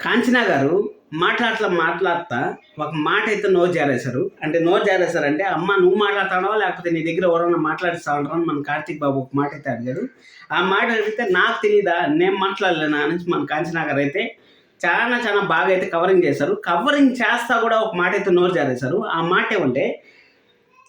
కాంచనా గారు మాట్లాడట్లా మాట్లాడతా ఒక మాట అయితే నోరు జారేశారు. అంటే నో జారేశారు అంటే అమ్మ నువ్వు మాట్లాడతాడో లేకపోతే నీ దగ్గర ఎవరన్నా మాట్లాడిస్తా ఉంటారో మన కార్తీక్ బాబు ఒక మాట అయితే అడిగారు. ఆ మాట అడిగితే నాకు తెలియదా నేను మాట్లాడలేనా? అని మన కాంచనా గారు అయితే చాలా చాలా బాగా అయితే కవరింగ్ చేశారు. కవరింగ్ చేస్తా కూడా ఒక మాట అయితే నోరు జారేశారు. ఆ మాట ఏమంటే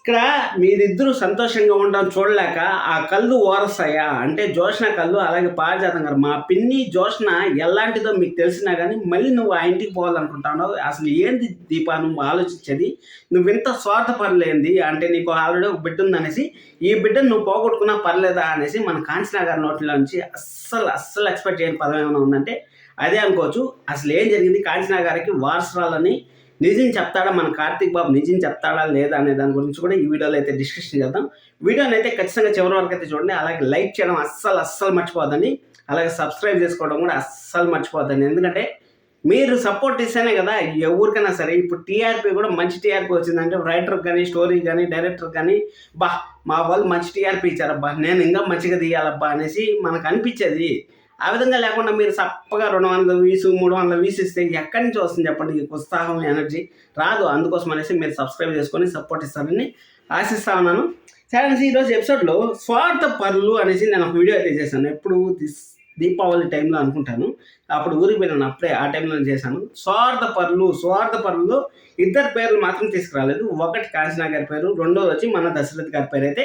ఇక్కడ మీరిద్దరూ సంతోషంగా ఉండడం చూడలేక ఆ కళ్ళు ఓరసయ్యా అంటే జోష్న కళ్ళు అలాగే పారిజాతం గారు. మా పిన్ని జోష్న ఎలాంటిదో మీకు తెలిసినా కానీ మళ్ళీ నువ్వు ఆ ఇంటికి పోవాలనుకుంటున్నావు. అసలు ఏంది దీపా? నువ్వు ఆలోచించేది? నువ్వు ఇంత స్వార్థపరలేంది? అంటే నీకు ఆల్రెడీ ఒక బిడ్డ ఉందనేసి ఈ బిడ్డను నువ్వు పోగొట్టుకున్నా పర్లేదా అనేసి మన కాంచనా గారి నోట్లో నుంచి అస్సలు అస్సలు ఎక్స్పెక్ట్ చేయని పదం ఏమైనా ఉందంటే అదే అనుకోవచ్చు. అసలు ఏం జరిగింది? కాంచనా గారికి వారసరాలని నిజం చెప్తాడా? మన కార్తీక్ బాబు నిజం చెప్తాడా? లేదా? అనే దాని గురించి కూడా ఈ వీడియోలో అయితే డిస్కషన్ చేద్దాం. వీడియోని అయితే ఖచ్చితంగా చివరి వరకు అయితే చూడండి. అలాగే లైక్ చేయడం అస్సలు అస్సలు మర్చిపోద్దని అలాగే సబ్స్క్రైబ్ చేసుకోవడం కూడా అస్సలు మర్చిపోద్దని ఎందుకంటే మీరు సపోర్ట్ ఇస్తేనే కదా ఎవరికైనా సరే ఇప్పుడు టీఆర్పీ కూడా మంచి టీఆర్పీ వచ్చిందంటే రైటర్ కానీ స్టోరీ కానీ డైరెక్టర్ కానీ బా మా వాళ్ళు మంచి టీఆర్పీ ఇచ్చారబ్బా నేను ఇంకా మంచిగా తీయాలబ్బా అనేసి మనకు అనిపించేది. ఆ విధంగా లేకుండా మీరు చప్పగా రెండు వందల వీసు మూడు వందల వీసు ఇస్తే ఎక్కడి నుంచి వస్తుంది చెప్పండి? ఉత్సాహం ఎనర్జీ రాదు. అందుకోసం అనేసి మీరు సబ్స్క్రైబ్ చేసుకొని సపోర్ట్ ఇస్తారని ఆశిస్తా ఉన్నాను. సరే అనేసి ఈరోజు ఎపిసోడ్లో స్వార్థ పరులు అనేసి నేను ఒక వీడియో అయితే చేశాను. ఎప్పుడు దిస్ దీపావళి టైంలో అనుకుంటాను. అప్పుడు ఊరికి వెళ్ళాను అప్పుడే ఆ టైంలో చేశాను. స్వార్థ పరులు స్వార్థ పరులు ఇద్దరు పేర్లు మాత్రం తీసుకురాలేదు. ఒకటి కాంచనా గారి పేరు రెండోది వచ్చి మన దశరథ్ గారి పేరు అయితే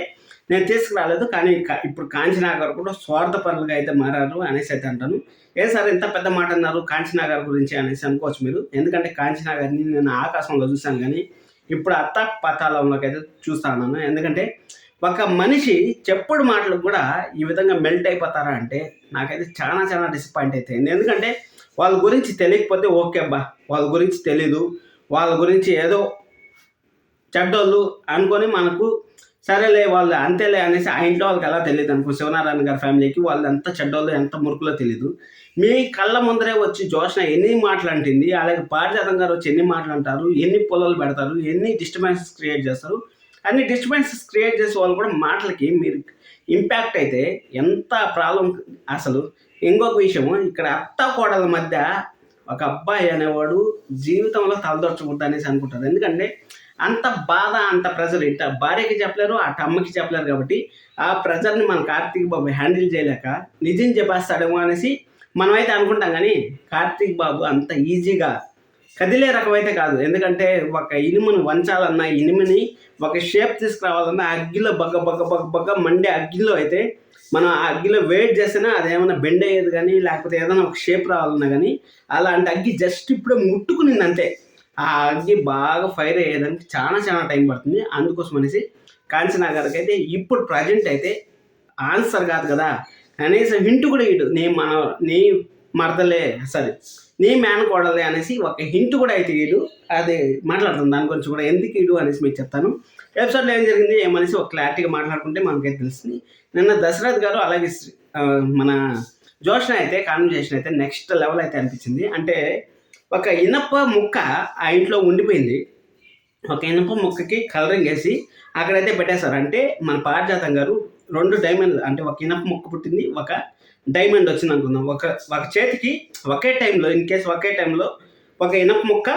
నేను తీసుకురాలేదు కానీ ఇప్పుడు కాంచీనాగర్ కూడా స్వార్థపరులుగా అయితే మారారు అనేసి అయితే అంటాను ఏ సార్ ఇంత పెద్ద మాట అన్నారు కాంచీనాగర్ గురించి అనేసి అనుకోవచ్చు మీరు. ఎందుకంటే కాంచీనాగర్ని నేను ఆకాశంలో చూశాను కానీ ఇప్పుడు అత్త పాతాళంలోకి అయితే చూస్తాను ఎందుకంటే ఒక మనిషి చెప్పుడు మాటలు కూడా ఈ విధంగా మెల్ట్ అయిపోతారా అంటే నాకైతే చాలా చాలా డిసప్పాయింట్ అవుతాయింది ఎందుకంటే వాళ్ళ గురించి తెలియకపోతే ఓకే అబ్బా వాళ్ళ గురించి తెలీదు. వాళ్ళ గురించి ఏదో చెడ్డోళ్ళు అనుకొని మనకు సరేలే వాళ్ళు అంతేలే అనేసి ఆ ఇంట్లో వాళ్ళకి ఎలా తెలియదు అనుకో శివనారాయణ గారి ఫ్యామిలీకి వాళ్ళు ఎంత చెడ్డోళ్ళు ఎంత మురుకులో తెలియదు మీ కళ్ళ ముందరే వచ్చి జోష్న ఎన్ని మాటలు అలాగే పారిజాతం గారు వచ్చి ఎన్ని మాటలు అంటారు ఎన్ని పొలాలు పెడతారు ఎన్ని డిస్టర్బెన్సెస్ క్రియేట్ చేస్తారు అన్ని డిస్టర్బెన్సెస్ క్రియేట్ చేసే వాళ్ళు కూడా మాటలకి మీరు ఇంపాక్ట్ అయితే ఎంత ప్రాబ్లం అసలు. ఇంకొక విషయం ఇక్కడ అత్త కోడల మధ్య ఒక అబ్బాయి అనేవాడు జీవితంలో తలదొచ్చకూడదు అనేసి అనుకుంటారు. ఎందుకంటే అంత బాధ అంత ప్రెజర్ ఇట భార్యకి చెప్పలేరు అటు అమ్మకి చెప్పలేరు కాబట్టి ఆ ప్రెజర్ని మన కార్తీక్ బాబు హ్యాండిల్ చేయలేక నిజం చెప్పేస్తాడేమో అనేసి మనమైతే అనుకుంటాం కానీ కార్తీక్ బాబు అంత ఈజీగా కదిలే రకం అయితే కాదు. ఎందుకంటే ఒక ఇనుమును వంచాలన్నా ఇనుముని ఒక షేప్ తీసుకురావాలన్నా అగ్గిలో బగ్గ బగ్గ బగ్గ బగ్గ మండే అగ్గిలో అయితే మనం ఆ అగ్గిలో వెయిట్ చేసినా అదేమైనా బెండ్ అయ్యేది కానీ లేకపోతే ఏదైనా ఒక షేప్ రావాలన్నా కానీ అలాంటి అగ్గి జస్ట్ ఇప్పుడే ముట్టుకునింది అంతే. ఆ అగ్గి బాగా ఫైర్ అయ్యేదానికి చాలా చాలా టైం పడుతుంది. అందుకోసం అనేసి కాంచనా గారికి అయితే ఇప్పుడు ప్రజెంట్ అయితే ఆన్సర్ కాదు కదా. కనీసం హింట్ కూడా ఇటు నీ మన నీ మరదలే సారీ నీ మేనకోడలే అనేసి ఒక హింట్ కూడా అయితే ఇడు అది మాట్లాడుతుంది దాని గురించి కూడా ఎందుకు ఇడు అనేసి మీకు చెప్తాను. ఎపిసోడ్లో ఏం జరిగింది ఏమనేసి ఒక క్లారిటీగా మాట్లాడుకుంటే మనకైతే తెలుస్తుంది. నిన్న దశరథ్ గారు అలాగే మన జోష్న అయితే కాన్వర్జేషన్ అయితే నెక్స్ట్ లెవెల్ అయితే అనిపించింది. అంటే ఒక ఇనప ముక్క ఆ ఇంట్లో ఉండిపోయింది. ఒక ఇనప ముక్కకి కలరింగ్ వేసి అక్కడైతే పెట్టేశారు అంటే మన పారిజాతం గారు రెండు డైమండ్ అంటే ఒక ఇనప ముక్క పుట్టింది ఒక డైమండ్ వచ్చింది అనుకుందాం. ఒక ఒక చేతికి ఒకే టైంలో ఇన్ కేసు ఒకే టైంలో ఒక ఇనప ముక్క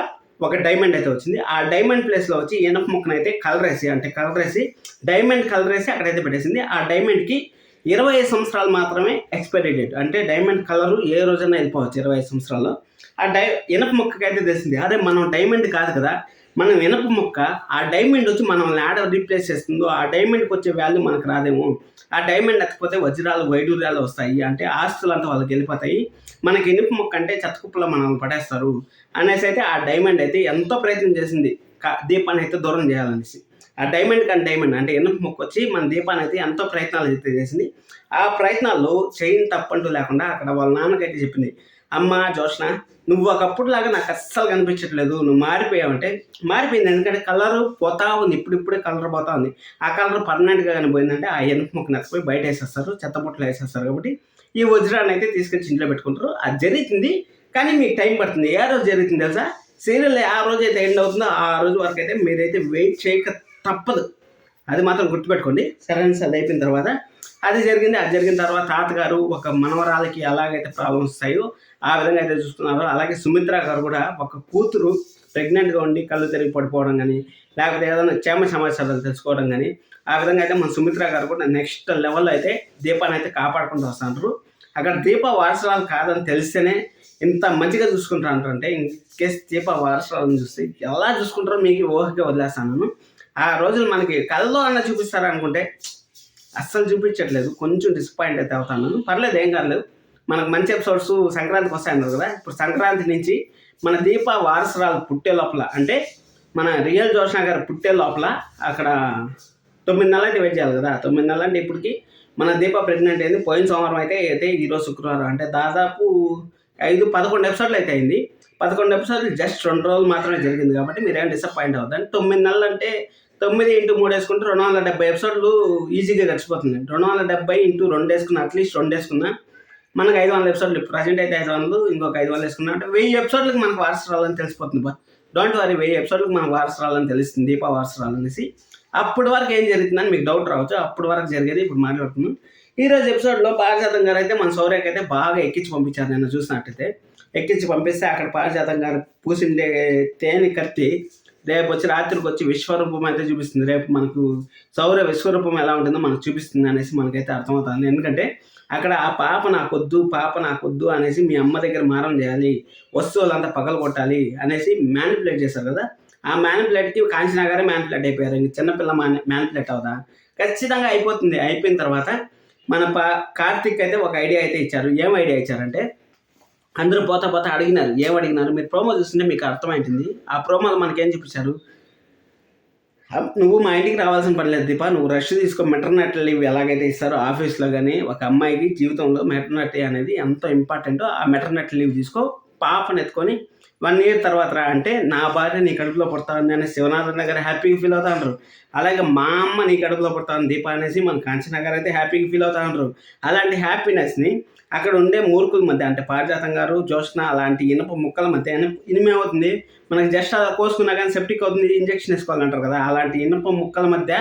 ఒక డైమండ్ అయితే వచ్చింది. ఆ డైమండ్ ప్లేస్లో వచ్చి ఇనప ముక్కను అయితే కలర్ వేసి అంటే కలర్ వేసి డైమండ్ కలర్ వేసి అక్కడైతే పెట్టేసింది. ఆ డైమండ్కి ఇరవై ఐదు సంవత్సరాలు మాత్రమే ఎక్స్పైరీ డేట్ అంటే డైమండ్ కలరు ఏ రోజైనా వెళ్ళిపోవచ్చు ఇరవై ఐదు సంవత్సరాలు ఆ డై ఇనప ముక్కకి అయితే తెలిసింది. అదే మనం డైమండ్ కాదు కదా. మనం ఇనప మొక్క ఆ డైమండ్ వచ్చి మనం యాడ రీప్లేస్ చేస్తుందో ఆ డైమండ్కి వచ్చే వాల్యూ మనకు రాదేమో. ఆ డైమండ్ ఎత్తకపోతే వజ్రాలు వైడూర్యాలు వస్తాయి. అంటే ఆస్తులు అంతా వాళ్ళకి వెళ్ళిపోతాయి. మనకి ఇనుప ముక్క అంటే చెత్తకుప్పలో మనల్ని పడేస్తారు. అనేసి అయితే ఆ డైమండ్ అయితే ఎంతో ప్రయత్నం చేసింది. కా- దీపాన్ని అయితే దూరం చేయాలనేసి. ఆ డైమండ్ కానీ డైమండ్ అంటే ఇనుప మొక్క వచ్చి మన దీపాన్ని అయితే ఎంతో ప్రయత్నాలు అయితే చేసింది. ఆ ప్రయత్నాల్లో చైన్ తప్పంటూ లేకుండా అక్కడ వాళ్ళ నాన్నకైతే చెప్పింది అమ్మ జోష్ణ నువ్వు ఒకప్పుడు లాగా నాకు అస్సలు కనిపించట్లేదు. నువ్వు మారిపోయావంటే మారిపోయింది. ఎందుకంటే కలర్ పోతా ఉంది. ఇప్పుడిప్పుడే కలర్ పోతా ఉంది. ఆ కలర్ పర్మనెంట్గా కనిపోయిందంటే ఆ ఎనుపు మొక్క నచ్చిపోయి బయట వేసేస్తారు. చెత్తపుట్లు వేసేస్తారు కాబట్టి ఈ వజ్రాన్ని అయితే తీసుకొచ్చి ఇంట్లో పెట్టుకుంటారు. అది జరుగుతుంది. కానీ మీకు టైం పడుతుంది. ఏ రోజు జరుగుతుంది తెలుసా? సీరియల్ ఆ రోజు అయితే ఎండ్ అవుతుందో ఆ రోజు వరకు అయితే మీరైతే వెయిట్ చేయక తప్పదు. అది మాత్రం గుర్తుపెట్టుకోండి. సరే అది అయిపోయిన తర్వాత అది జరిగింది అది జరిగిన తర్వాత తాతగారు ఒక మనవరాలకి ఎలాగైతే ప్రాబ్లమ్స్ వస్తాయో ఆ విధంగా అయితే చూస్తున్నారు. అలాగే సుమిత్ర గారు కూడా ఒక కూతురు ప్రెగ్నెంట్గా ఉండి కళ్ళు తిరిగి పడిపోవడం కానీ లేకపోతే ఏదైనా క్షేమ సమాచారాలు తెలుసుకోవడం కానీ ఆ విధంగా అయితే మన సుమిత్ర గారు కూడా నెక్స్ట్ లెవెల్లో అయితే దీపాన్ని అయితే కాపాడుకుంటూ వస్తున్నారు. అక్కడ దీప వారసరాలు కాదని తెలిస్తేనే ఇంత మంచిగా చూసుకుంటారు అంటే ఇన్ కేస్ దీప వారసరాలను చూస్తే ఎలా చూసుకుంటారో మీకు ఊహకి వదిలేస్తాను ఆ రోజులు మనకి కళ్ళలో అన్న చూపిస్తారు అనుకుంటే అస్సలు చూపించట్లేదు. కొంచెం డిసప్పాయింట్ అయితే అవుతాను. పర్లేదు ఏం కాలేదు మనకు మంచి ఎపిసోడ్స్ సంక్రాంతికి వస్తాయన్నారు కదా. ఇప్పుడు సంక్రాంతి నుంచి మన దీప వారసురాలు పుట్టే లోపల అంటే మన రియల్ జోష్నా గారు పుట్టే లోపల అక్కడ తొమ్మిది నెలలంటే అయితే వెయిట్ చేయాలి కదా. తొమ్మిది నెలలు అంటే ఇప్పటికి మన దీప ప్రెగ్నెంట్ అయింది. పోయిన సోమవారం అయితే అయితే ఈరోజు శుక్రవారం. అంటే దాదాపు ఐదు పదకొండు ఎపిసోడ్లు అయితే అయింది. పదకొండు ఎపిసోడ్లు జస్ట్ రెండు రోజులు మాత్రమే జరిగింది కాబట్టి మీరేం డిసప్పాయింట్ అవ్వద్దు. తొమ్మిది నెలలు అంటే తొమ్మిది ఇంటూ మూడు వేసుకుంటే రెండు వందల డెబ్బై ఎపిసోడ్లు ఈజీగా గడిచిపోతుంది. రెండు వందల డెబ్బై ఇంటూ రెండు వేసుకున్నా అట్లీస్ట్ రెండు వేసుకున్నా మనకు ఐదు వందల ఎపిసోడ్లు ప్రజెంట్ అయితే ఐదు వందలు ఇంకొక ఐదు వందలు వేసుకున్నా అంటే వెయ్యి ఎపిసోడ్లకు మనకు వారసరాలని తెలిసిపోతుంది బా. డోంట్ వరీ వెయ్యి ఎపిసోడ్లకు మనకు వారసరాలని తెలుస్తుంది దీపా వారసరాలు అనేసి. అప్పటి వరకు ఏం జరుగుతుందని మీకు డౌట్ రావచ్చు అప్పటి వరకు జరిగేది ఇప్పుడు మాట్లాడుతున్నాం ఈరోజు ఎపిసోడ్లో పారిజాతం గారు అయితే మన సౌర్యకి అయితే బాగా ఎక్కించి పంపించారు నేను చూసినట్టయితే. ఎక్కించి పంపిస్తే అక్కడ పారిజాతం గారు పూసిండే తేనె కత్తి రేపు వచ్చి రాత్రికి వచ్చి విశ్వరూపం అయితే చూపిస్తుంది. రేపు మనకు సౌర విశ్వరూపం ఎలా ఉంటుందో మనకు చూపిస్తుంది అనేసి మనకైతే అర్థమవుతుంది. ఎందుకంటే అక్కడ ఆ పాప నాకొద్దు పాప నాకొద్దు అనేసి మీ అమ్మ దగ్గర మారం చేయాలి వస్తువులంతా పగల కొట్టాలి అనేసి మ్యానిపులేట్ చేశారు కదా. ఆ మ్యానిపులేట్కి కాంచనా గారే మ్యానిపులేట్ అయిపోయారు. ఇంక చిన్నపిల్ల మ్యానిపులేట్ అవుదా? ఖచ్చితంగా అయిపోతుంది. అయిపోయిన తర్వాత మన పా కార్తిక్ అయితే ఒక ఐడియా అయితే ఇచ్చారు. ఏం ఐడియా ఇచ్చారంటే అందరూ పోతా పోతా అడిగినారు. ఏమడిగినారు మీరు ప్రోమో చూస్తుంటే మీకు అర్థమైంటుంది. ఆ ప్రోమోలో మనకేం చూపించారు? నువ్వు మా ఇంటికి రావాల్సిన పని దీప. నువ్వు రష్ తీసుకో. మెటర్నటీ లీవ్ ఎలాగైతే ఇస్తారో ఆఫీస్లో కానీ ఒక అమ్మాయికి జీవితంలో మెటర్నటీ అనేది ఎంతో ఇంపార్టెంటో ఆ మెటర్నటీ లీవ్ తీసుకో. పాపను ఎత్తుకొని వన్ ఇయర్ తర్వాత రా అంటే నా భార్య నీ కడుపులో పుడతాను అని శివనాథన్ గారు హ్యాపీగా ఫీల్ అవుతా ఉంటారు అలాగే మా అమ్మ నీ కడుపులో పుడతాను దీప అనేసి మన కాంచనా గారు అయితే హ్యాపీగా ఫీల్ అవుతా ఉంటారు అలాంటి హ్యాపీనెస్ని అక్కడ ఉండే మూర్ఖుల మధ్య అంటే పారిజాతం గారు జోష్న అలాంటి ఇనుప ముక్కల మధ్య ఇనిమేమవుతుంది మనకి జస్ట్ అలా కోసుకున్నా కానీ సెప్టిక్ అవుతుంది ఇంజెక్షన్ వేసుకోవాలంటారు కదా. అలాంటి ఇనుప ముక్కల మధ్య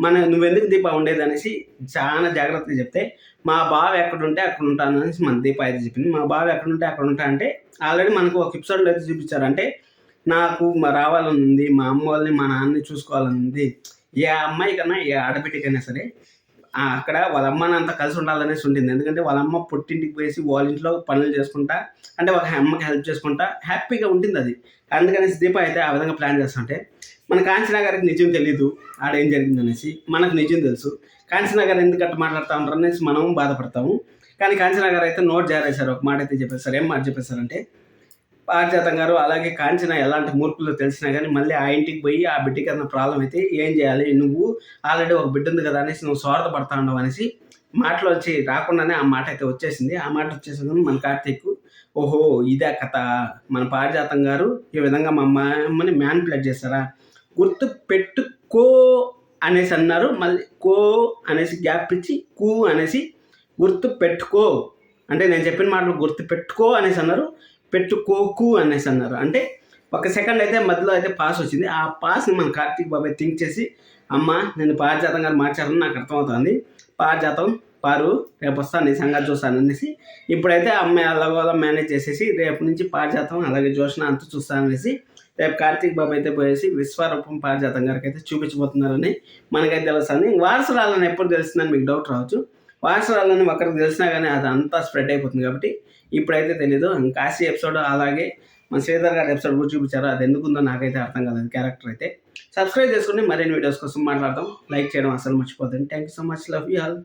మన నువ్వెందుకు దీప ఉండేది అనేసి చాలా జాగ్రత్తగా చెప్తే మా బావ ఎక్కడుంటే అక్కడ ఉంటాను అనేసి మన దీప అయితే చెప్పింది. మా బావ ఎక్కడుంటే అక్కడ ఉంటా అంటే ఆల్రెడీ మనకు ఒక ఎపిసోడ్లో అయితే చూపించారు. అంటే నాకు మా రావాలని ఉంది మా అమ్మ వాళ్ళని మా నాన్నని చూసుకోవాలని ఉంది. ఏ అమ్మాయి కన్నా ఏ ఆడబిడ్డకైనా సరే అక్కడ వాళ్ళ అమ్మని అంతా కలిసి ఉండాలనేసి ఉంటుంది ఎందుకంటే వాళ్ళ అమ్మ పుట్టింటికి పోయేసి వాళ్ళ ఇంట్లో పనులు చేసుకుంటా అంటే ఒక అమ్మకి హెల్ప్ చేసుకుంటా హ్యాపీగా ఉంటుంది అది. అందుకనేసి దీప అయితే ఆ విధంగా ప్లాన్ చేస్తుంటే మన కాంచనా గారికి నిజం తెలీదు. ఆడ ఏం జరిగింది అనేసి మనకు నిజం తెలుసు. కాంచనా గారు ఎందుకు అట్లా మాట్లాడుతూ ఉంటారు అనేసి మనం బాధపడతాము. కానీ కాంచనా గారు అయితే నోట్ జారేశారు. ఒక మాట అయితే చెప్పేశారు ఏం మాట చెప్పేశారంటే పారిజాతం గారు అలాగే కాంచన ఎలాంటి మూర్ఖులు తెలిసినా కానీ మళ్ళీ ఆ ఇంటికి పోయి ఆ బిడ్డకి ఏదైనా ప్రాబ్లం అయితే ఏం చేయాలి? నువ్వు ఆల్రెడీ ఒక బిడ్డ ఉంది కదా అనేసి నువ్వు స్వార్థపడతా ఉండవు అనేసి మాటలు వచ్చి రాకుండానే ఆ మాట అయితే వచ్చేసింది. ఆ మాట వచ్చేసింది మన కార్తీక్ ఓహో ఇదే కథ. మన పారిజాతం గారు ఈ విధంగా మా అమ్మని మ్యాన్పులేట్ చేస్తారా గుర్తు పెట్టుకో అనేసి అన్నారు. మళ్ళీ కో అనేసి గ్యాప్ ఇచ్చి కూ అనేసి గుర్తు పెట్టుకో అంటే నేను చెప్పిన మాటలు గుర్తు పెట్టుకో అనేసి అన్నారు. పెట్టుకోకు అనేసి అన్నారు. అంటే ఒక సెకండ్ అయితే మధ్యలో అయితే పాస్ వచ్చింది. ఆ పాస్ని మన కార్తీక్ బాబాయ్ థింక్ చేసి అమ్మ నేను పారిజాతం గారు మార్చారని నాకు అర్థమవుతుంది. పారిజాతం పారు రేపు వస్తాను నీ సంగతి చూస్తాను అనేసి. ఇప్పుడైతే అమ్మాయి అలాగోలా మేనేజ్ చేసేసి రేపు నుంచి పారిజాతం అలాగే జోషణ అంత చూస్తాను అనేసి రేపు కార్తీక్ బాబు అయితే పోయేసి విశ్వరూపం పారిజాతం గారికి అయితే చూపించబోతున్నారని మనకైతే తెలుస్తుంది. వారసురాలని ఎప్పుడు తెలిసిందని మీకు డౌట్ రావచ్చు. వారసురాలని ఒకరికి తెలిసినా కానీ అది అంతా స్ప్రెడ్ అయిపోతుంది కాబట్టి ఇప్పుడైతే తెలీదు. కాశీ ఎపిసోడ్ అలాగే మన శ్రీధర్ గారి ఎపిసోడ్ కూడా చూపించారు. అది ఎందుకుందో నాకైతే అర్థం కాలేదు క్యారెక్టర్ అయితే. సబ్స్క్రైబ్ చేసుకుని మరిన్ని వీడియోస్ కోసం మాట్లాడదాం. లైక్ చేయడం అసలు మర్చిపోతుంది thank you so much love you all